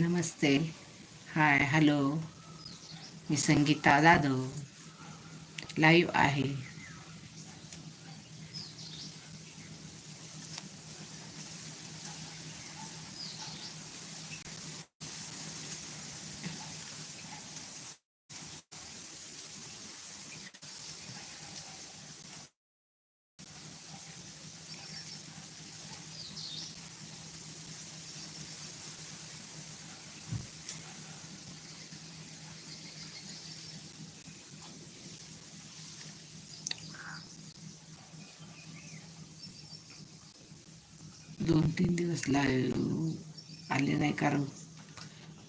नमस्ते. Hi hello. मी Sangeeta Jadhav. Live आहे. दोन तीन दिवस ला आले नाही कारण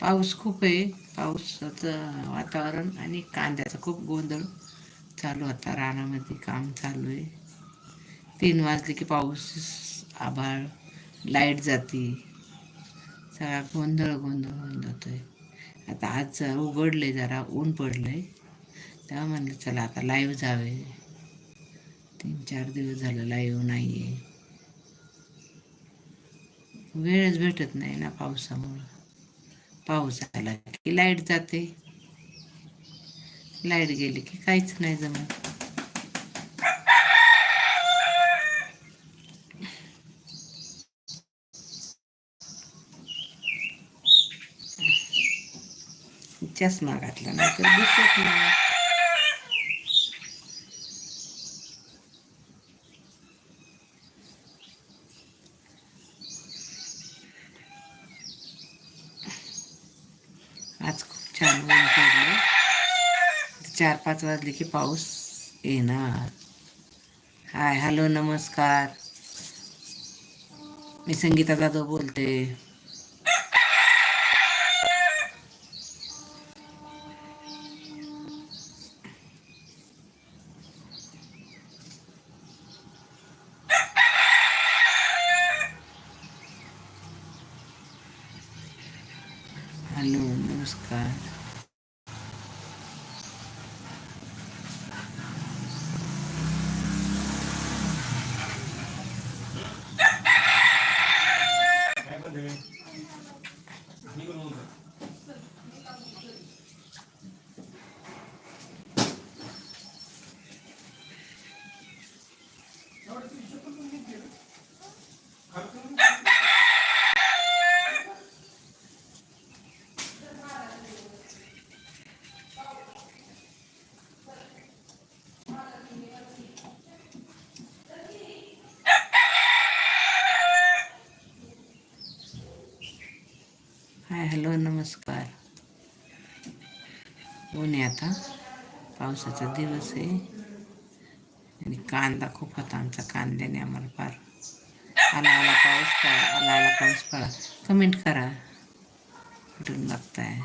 पाऊस खूप आहे. पावसाचं वातावरण आणि कांद्याचा खूप गोंधळ चालू होता रानामध्ये काम चालू आहे. तीन वाजले की पाऊस आभाळ लाइट जाते. सगळा गोंधळ गोंधळ होऊन जातो आहे आता आज आहे जरा ऊन पडलं आहे तेव्हा म्हणलं चला आता लाईव्ह जावे. तीन चार दिवस झालं लाईव्ह नाही आहे वेळच भेटत नाही ना पावसामुळं. पाऊस आला की लाइट जाते. लाइट गेली की काहीच नाही जमत. चष्मा घातला नाही तर दिसत नाही आज खूप छान ऊन पडलं चार पाच वाजले की पाऊस येणार. हाय हॅलो नमस्कार. मी संगीता जाधव बोलते हॅलो नमस्कार हाय हॅलो नमस्कार. ऊन आता. पावसाचा दिवस आहे. आणि कांदा खूप होता आमचा. कांद्याने आम्हाला फार आला आला पाऊस पळा आला आला पाऊस पळा कमेंट करा. कुठून बघताय?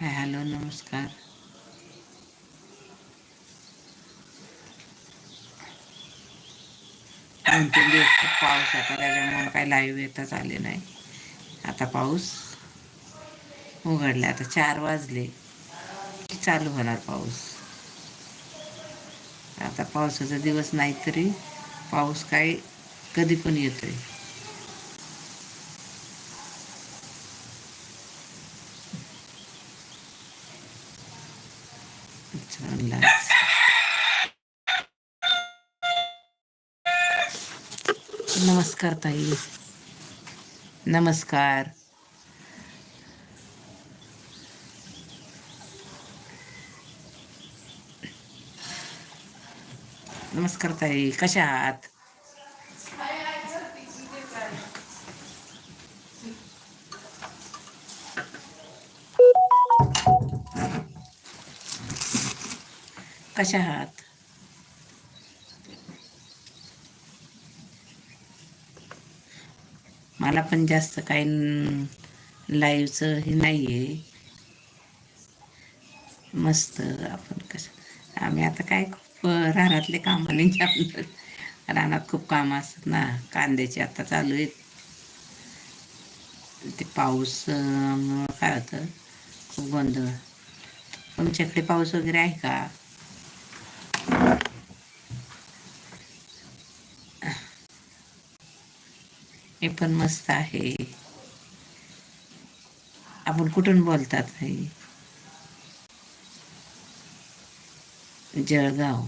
हाय हॅलो नमस्कार. दोन तीन दिवस खूप पाऊस होता त्याच्यामुळे काही लाईव्ह येताच आले नाही. आता पाऊस उघडला आता चार वाजले. की चालू होणार पाऊस? आता पावसाचा दिवस नाही तरी पाऊस काय कधी पण येतोय चालला नमस्कार ताई. नमस्कार. नमस्कार ताई कशा आहात? कशा आहात? मला पण जास्त काही लाईव्हचं हे नाही आहे मस्त आपण कसं आम्ही आता काय खूप रानातले कामाने आपलं रानात खूप कामं असतात ना कांद्याचे आता चालू आहेत. ते पाऊस काय होतं खूप गोंधळ. तुमच्याकडे पाऊस वगैरे आहे का? हे पण मस्त आहे. आपण कुठून बोलतात नाही जळगाव.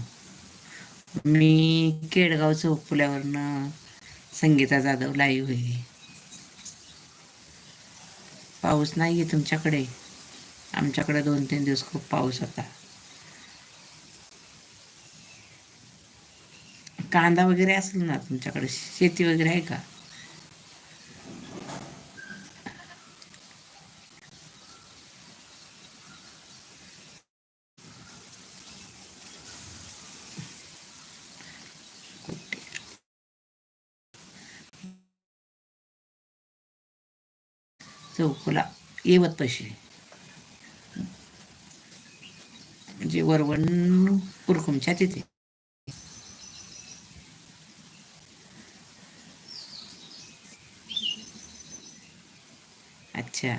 मी केडगाव चौफुल्यावरनं संगीता जाधव लाईव्ह आहे. पाऊस नाही आहे तुमच्याकडे? आमच्याकडे दोन तीन दिवस खूप पाऊस होता. कांदा वगैरे असेल ना तुमच्याकडे? शेती वगैरे आहे का? येवत तशी. म्हणजे वरवण कुरकुमच्या तिथे अच्छा.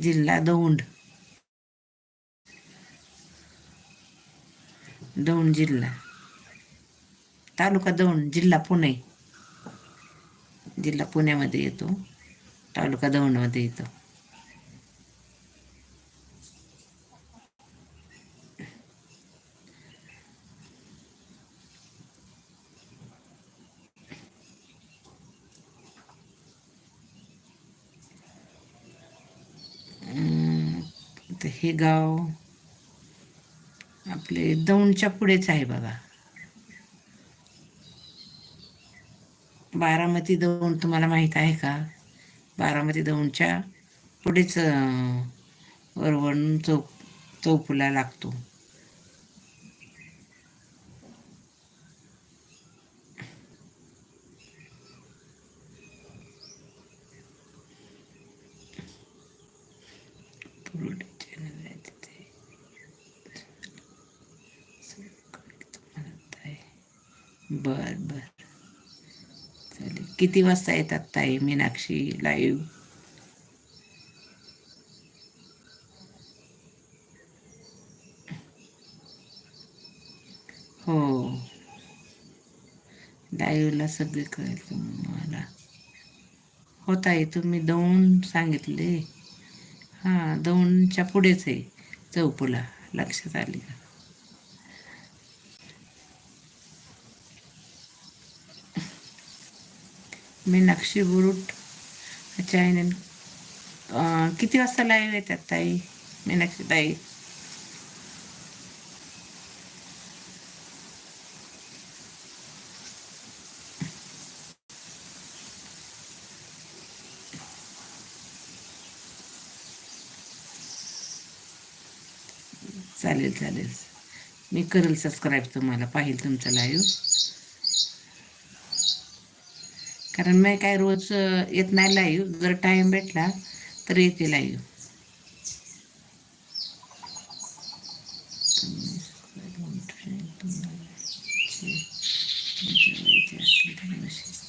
जिल्हा दौंड. दौंड जिल्हा. तालुका दौंड जिल्हा पुणे. जिल्हा पुण्यामध्ये येतो. तालुका दौंडमध्ये येतो. हे गाव आपले दौंडच्या पुढेच आहे बघा. बारामती दौंड तुम्हाला माहीत आहे का? बारामती दौंडच्या पुढेच वरवण चौक चौफुला लागतो. बर बर. किती वाजता येतात ताई मीनाक्षी लाईव्ह हो. लाईव्हला सगळे कळेल तुम्हाला. हो ताई तुम्ही दौंड सांगितले. हां दौंडच्या पुढेच आहे चौपुला लक्षात आली का? मीनाक्षी बुरुट चॅनल किती वाजता लाईव्ह येतात ताई? मीनाक्षी ताई. चालेल चालेल. मी करेल सबस्क्राईब तुम्हाला. पाहिल तुमचं लाईव्ह कारण मी काय रोज येत नाही लाईव्ह जर टाईम भेटला तर येते लाईव्ह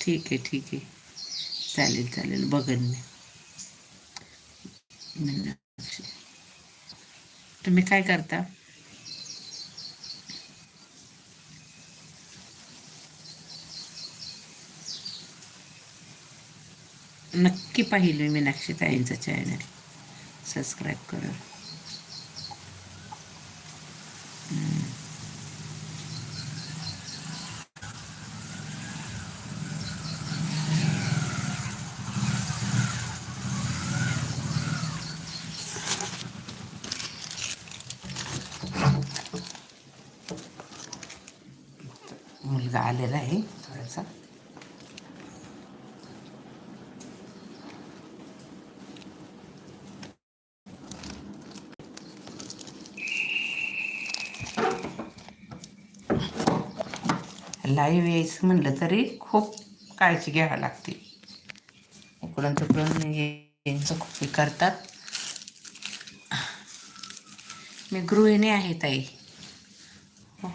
ठीक आहे ठीक आहे. चालेल चालेल. बघन मी. तुम्ही काय करता? नक्की पाहिलं मी मीनाक्षी ताईंचं चॅनल सबस्क्राईब करून मुलगा आलेला आहे थोडासा लाईव्ह यायचं म्हणलं तरी खूप काळजी घ्यावी लागते. इकडून तिकडून यांचं खूप हे करतात. मी गृहिणी आहे ताई. हो.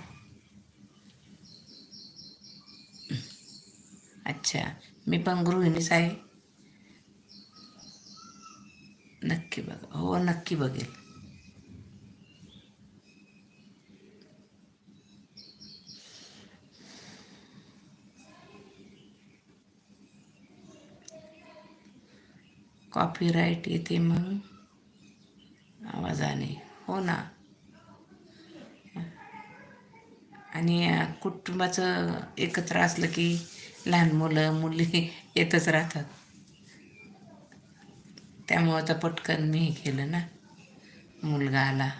अच्छा मी पण गृहिणीच आहे. नक्की बघा हो नक्की बघेल. कॉपीराईट येते मग आवाजाने. हो ना? आणि कुटुंबाचं एकत्र असलं की लहान मुलं मुली येतच राहतात. त्यामुळं तर पटकन मी केलं ना मुलगा आला.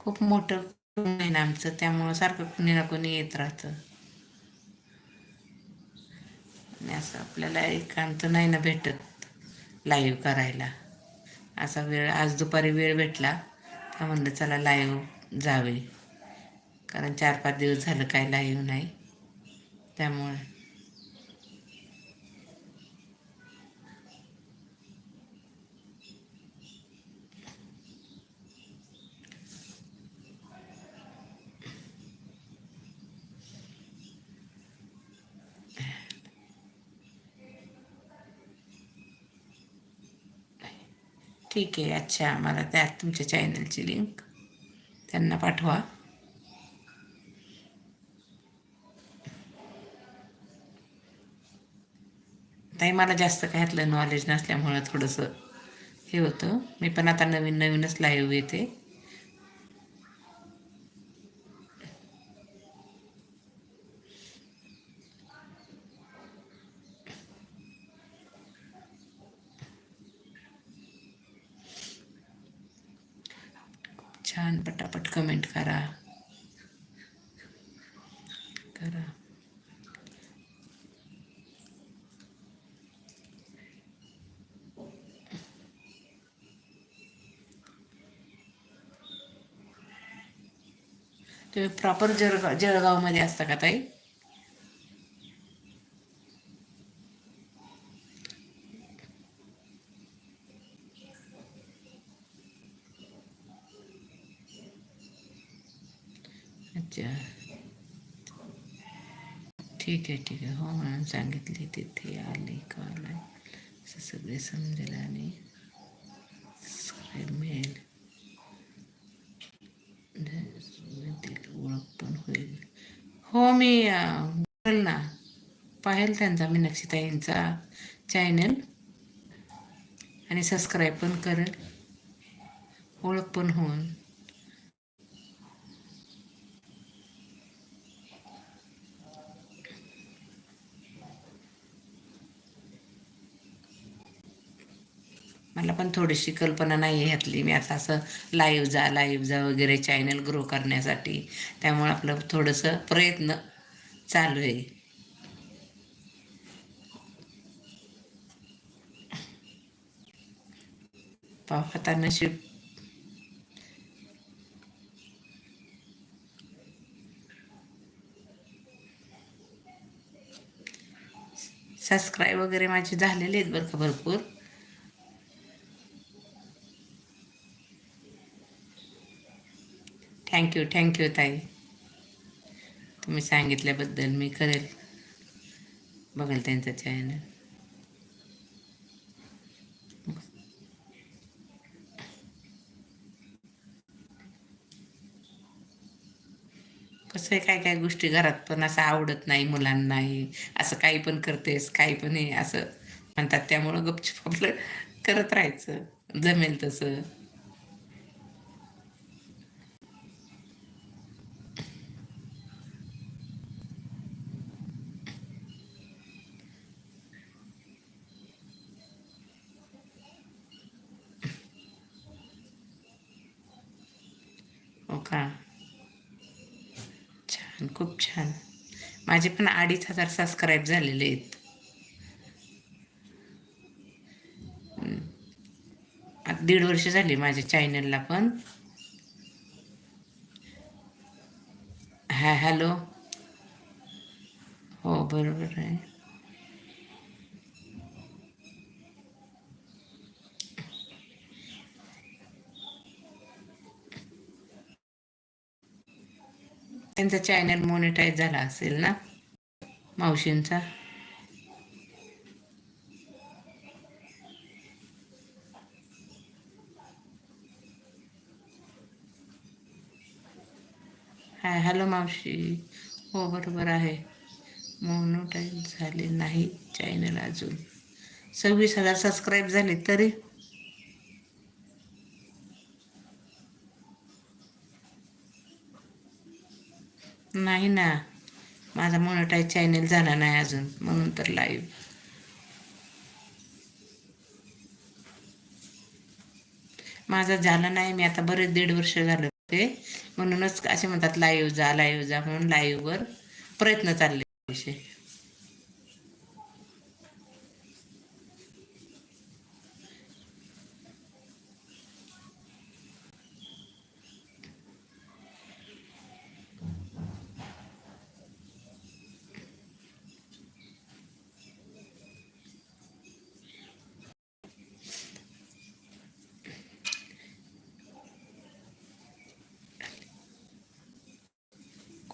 खूप मोठं नाही ना आमचं त्यामुळं सारखं कुणी ना कुणी येत राहतं. आणि असं आपल्याला एकांत नाही ना भेटत लाईव्ह करायला. असा वेळ आज दुपारी वेळ भेटला तर म्हणलं चला लाईव्ह जावे. कारण चार पाच दिवस झालं काय लाईव्ह नाही. त्यामुळे ठीक आहे अच्छा. मला त्यात तुमच्या चॅनलची लिंक त्यांना पाठवा. ताई मला जास्त काय ह्यातलं नॉलेज नसल्यामुळं थोडंसं हे होतं. मी पण आता नवीन नवीनच लाईव्ह येते छान पटापट कमेंट करा करा तुम्ही प्रॉपर जळगाव जळगावमध्ये असता का ताई? अच्छा. ठीक आहे ठीक आहे. हो म्हणून सांगितले तिथे आले का आलाय असं सगळे समजेल आणि मिळेल. ओळख पण होईल हो मी बोल ना पाहेल त्यांचा मी नक्षीताईंचा चॅनल आणि सबस्क्राईब पण करेल ओळख पण होऊन मला पण थोडीशी कल्पना नाही आहे ह्यातली. मी आता असं लाईव्ह जा लाईव्ह जा वगैरे चॅनल ग्रो करण्यासाठी. त्यामुळे आपलं थोडंसं प्रयत्न चालू आहे. पाहू आता नशीब. सबस्क्राईब वगैरे माझे झालेले आहेत बरं का भरपूर. थँक्यू थँक्यू ताई. तुम्ही सांगितल्याबद्दल मी करेल. बघेल त्यांचं चॅनल कसं आहे काय काय गोष्टी घरात पण असं आवडत नाही मुलांनाही असं काही पण करतेस काही पण हे असं म्हणतात. त्यामुळं गपचूप आपलं करत राहायचं. जमेल तसं हो का छान खूप छान माझे पण अडीच हजार सबस्क्राईब झालेले आहेत. आता दीड वर्ष झाली माझ्या चॅनलला पण. हा हॅलो हो बरोबर आहे. त्यांचा चॅनल मॉनिटाईज झाला असेल ना? मावशींचा? हाय हॅलो मावशी. हो बरोबर आहे. मोनोटाईज झाले नाही चॅनल अजून. सव्वीस हजार सबस्क्राईब झाले तरी. नाही ना. माझा मोनोटाईज चॅनेल झाला नाही अजून म्हणून तर लाईव्ह माझा झाला नाही मी आता बरेच दीड वर्ष झालं ते. म्हणूनच असे म्हणतात लाईव्ह जा लाईव्ह जा म्हणून लाईव्हवर प्रयत्न चालले विषय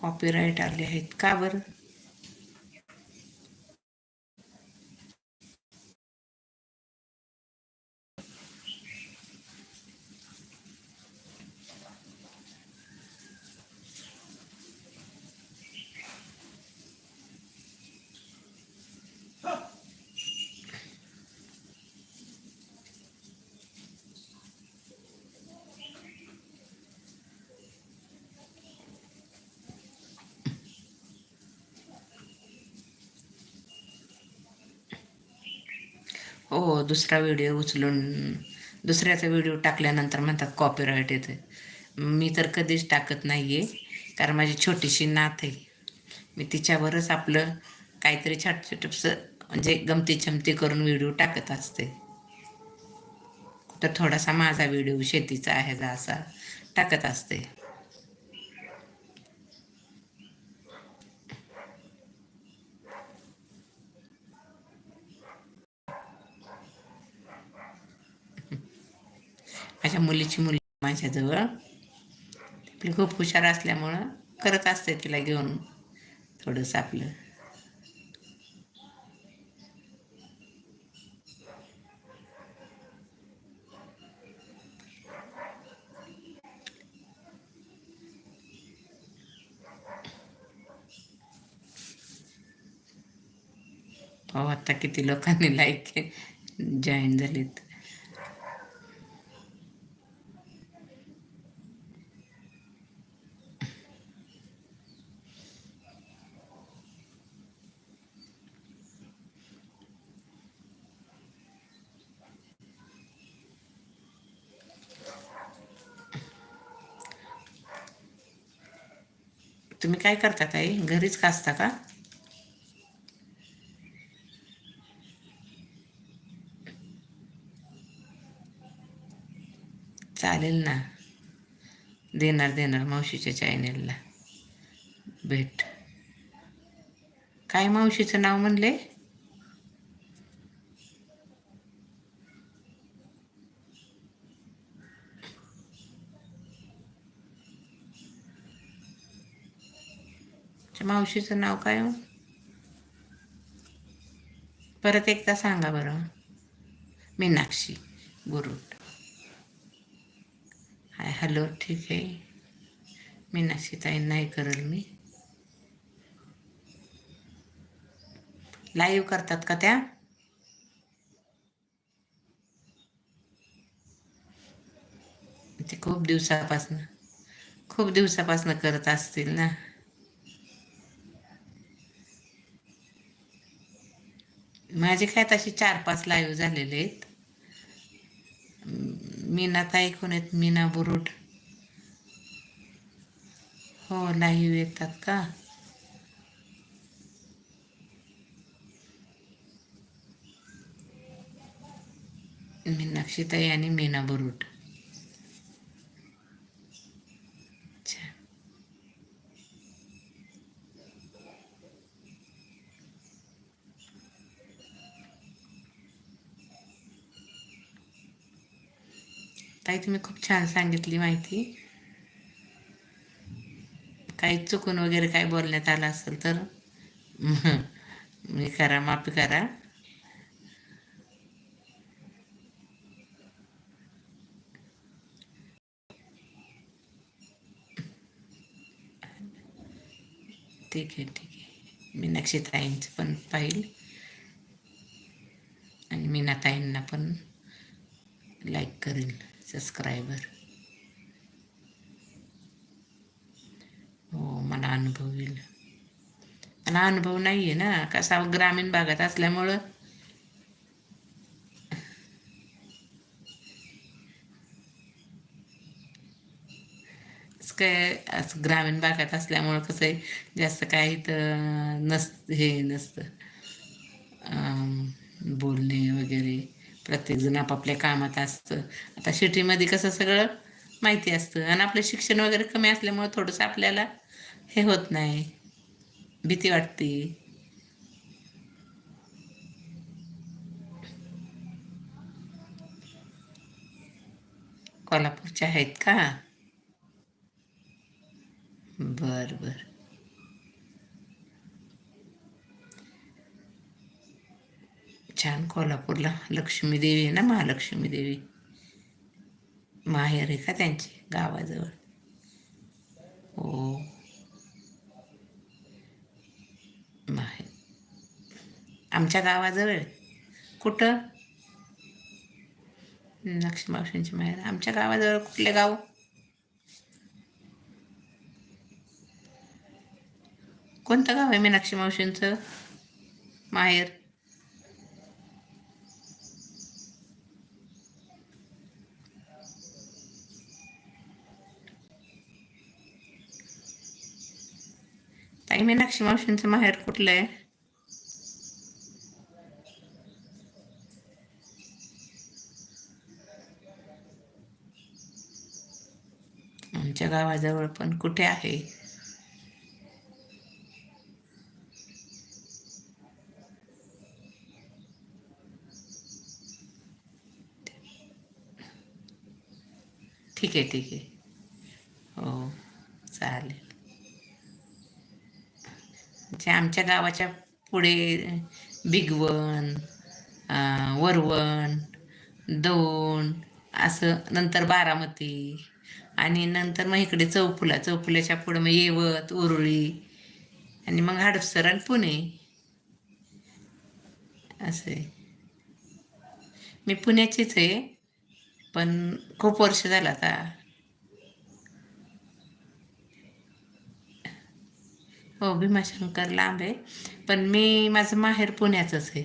कॉपीराईट आले आहेत. का बरं? हो दुसरा व्हिडिओ उचलून दुसऱ्याचा व्हिडिओ टाकल्यानंतर म्हणतात कॉपीराईट येते. मी तर कधीच टाकत नाही आहे कारण माझी छोटीशी नात आहे. मी तिच्यावरच आपलं काहीतरी छोट म्हणजे गमती चमती करून व्हिडिओ टाकत असते. तर थोडासा माझा व्हिडिओ शेतीचा आहे जा असा टाकत असते. माझ्या मुलीची मुली माझ्याजवळ. आपली खूप हुशार असल्यामुळं करत असते तिला घेऊन थोडंसं आपलं. हो आता किती लोकांनी लाईक जॉईन झालेत तुम्ही काय करता ताई? घरीच कासता का? चालेल ना. देणार देणार मावशीच्या चॅनेलला भेट. काय मावशीचं नाव म्हणले? मावशीचं नाव काय हो? परत एकदा सांगा बरं. मीनाक्षी गुरुट. हाय हॅलो ठीक आहे. मीनाक्षी ताई नाही करेल मी. लाईव्ह करतात का त्या? ते खूप दिवसापासनं खूप दिवसापासनं करत असतील ना. माझे काय तसे चार पाच लाईव्ह झालेले आहेत. मीना ताई कोण आहेत? मीना बुरुड हो लाईव्ह येतात का? मीनाक्षीताई आणि मीना बुरुड अच्छा ताई तुम्ही खूप छान सांगितली माहिती. काही चुकून वगैरे काय बोलण्यात आलं असेल तर मी करा माफी करा. ठीक आहे ठीक आहे. मी नक्षत्राईंचं पण पाहिल. आणि मीनाताईंना पण लाईक करेन. सबस्क्रायबर हो मला अनुभव येईल. मला अनुभव नाही आहे ना कसा ग्रामीण भागात असल्यामुळं? असं काय असं ग्रामीण भागात असल्यामुळं कसं आहे? जास्त काही तर नस हे नसतं. बोलणे वगैरे. प्रत्येकजण आपापल्या कामात असतं. आता सिटीमध्ये कसं सगळं माहिती असतं आणि आपलं शिक्षण वगैरे कमी असल्यामुळे थोडंसं आपल्याला हे होत नाही. भीती वाटते. कोल्हापूरच्या आहेत का? बर बर. छान कोल्हापूरला. लक्ष्मी देवी आहे ना महालक्ष्मी देवी. माहेर आहे का त्यांची गावाजवळ? हो. माहेर. आमच्या गावाजवळ कुठं? लक्ष्मीमावशींची माहेर. आमच्या गावाजवळ कुठले गाव? कोणतं गाव आहे मीनाक्षी मावशींचं? माहेर? ताई मीनाक्षी मावशींचं माहेर कुठलं आहे आमच्या गावाजवळ पण कुठे आहे? ठीक आहे ठीक आहे हो चालेल जे आमच्या गावाच्या पुढे बिगवण वरवण दौंड असं नंतर बारामती आणि नंतर मग इकडे चौफुला. चौफुल्याच्या पुढं मग येवत उरुळी आणि मग हडपसर आणि पुणे. असं आहे. मी पुण्याचीच आहे पण खूप वर्ष झालं आता. हो भीमाशंकर लांब आहे. पण मी माझं माहेर पुण्याचंच आहे.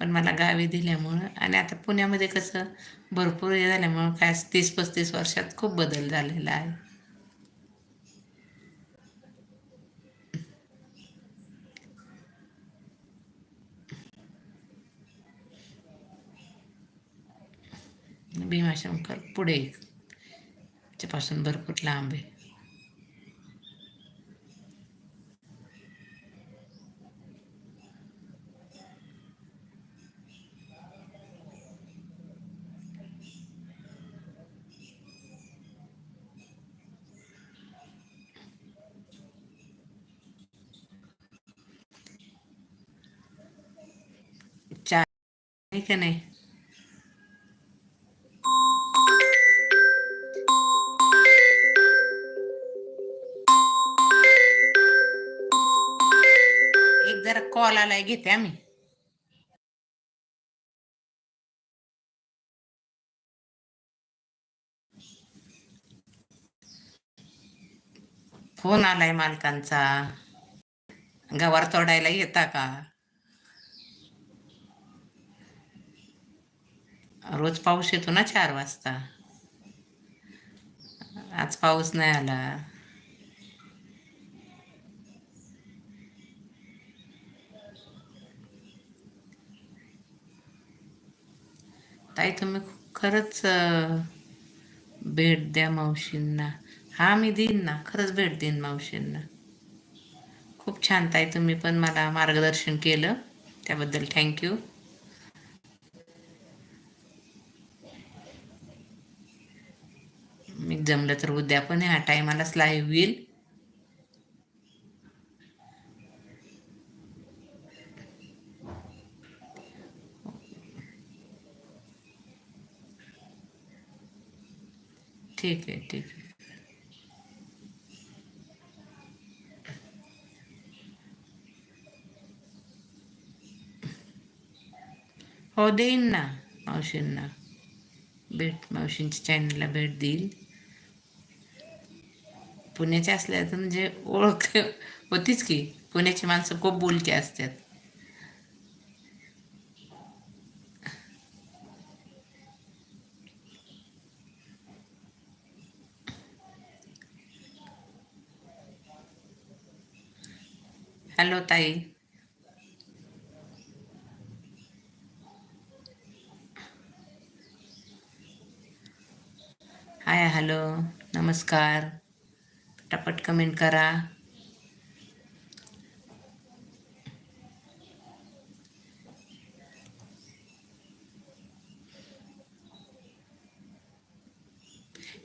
पण मला गावी दिल्यामुळं आणि आता पुण्यामध्ये कसं भरपूर हे झाल्यामुळं काय तीस पस्तीस वर्षात खूप बदल झालेला आहे. भीमाशंकर पुढे पासून भरपूर लांब आहे चार आहे का नाही? एक जरा कॉल आलाय घेते आम्ही फोन आलाय मालकांचा. गवार तोडायला येता का? रोज पाऊस येतो ना चार वाजता. आज पाऊस नाही आला. ताई तुम्ही खरंच भेट द्या मावशींना. हा मी देईन ना खरंच भेट देईन मावशींना. खूप छान ताई तुम्ही पण मला मार्गदर्शन केलं. त्याबद्दल थँक्यू. मी जमलं तर उद्या पण ह्या टायमालाच लाईव्ह येईल ठीक आहे ठीक आहे. हो देईन ना मावशींना. भेट मावशींच्या चॅनलला भेट देईल. पुण्याच्या असल्या तर म्हणजे ओळख होतीच की. पुण्याची माणसं खूप बोलकी असतात. हॅलो ताई. Hi hello. नमस्कार. पटापट कमेंट करा.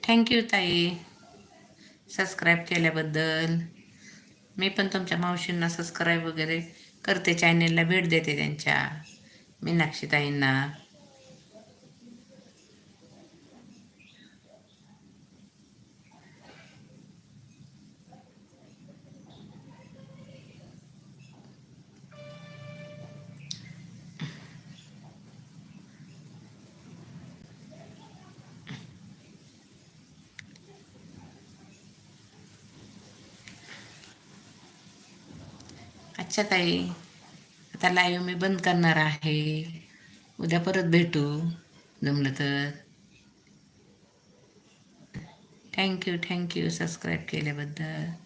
थँक्यू ताई. सबस्क्राईब केल्याबद्दल. मी पण तुमच्या मावशींना सबस्क्राईब वगैरे करते. चॅनेलला भेट देते त्यांच्या. मीनाक्षी ताईंना. अच्छा ताई आता लाईव्ह मी बंद करणार आहे. उद्या परत भेटू. जमलं तर. थँक्यू थँक्यू सबस्क्राईब केल्याबद्दल.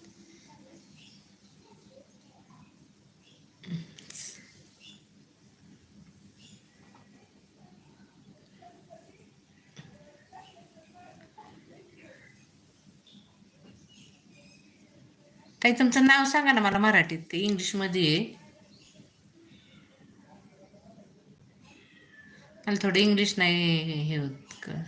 ताई तुमचं नाव सांगा ना मला मराठीत. ते इंग्लिशमध्ये आहे. मला थोडं इंग्लिश नाही हे होत का?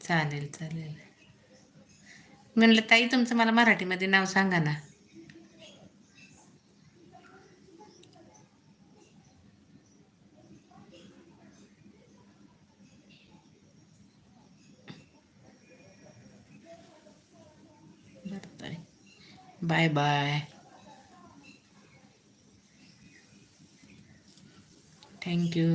चालेल चालेल. म्हणलं ताई तुमचं मला मराठीमध्ये नाव सांगा ना बाय बाय थँक्यू